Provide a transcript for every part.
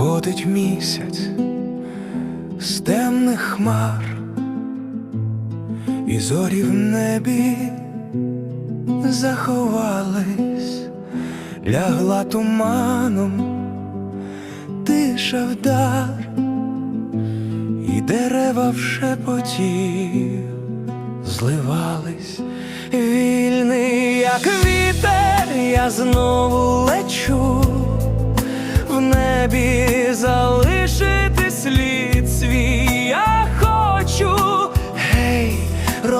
Сходить місяць з темних хмар, і зорі в небі заховались, лягла туманом, тиша вдар, і дерева в шепоті зливались, вільний, як вітер, я знову лечу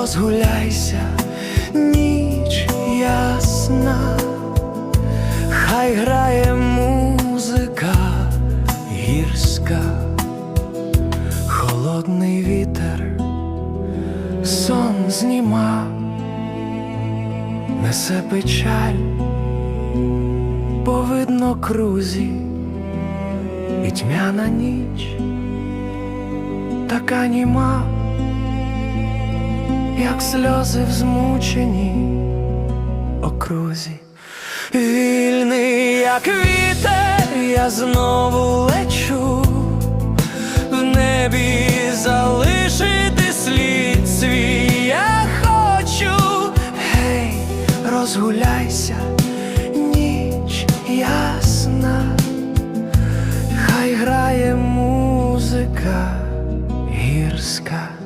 розгуляйся, ніч ясна, хай грає музика гірська, холодний вітер, сон зніма, несе печаль, бо видно крузі і тьмяна ніч, така німа, як сльози в змученій окрузі, вільний, як вітер, я знову лечу, в небі залишити слід свій. Я хочу, гей, розгуляйся, ніч ясна, хай грає музика гірська.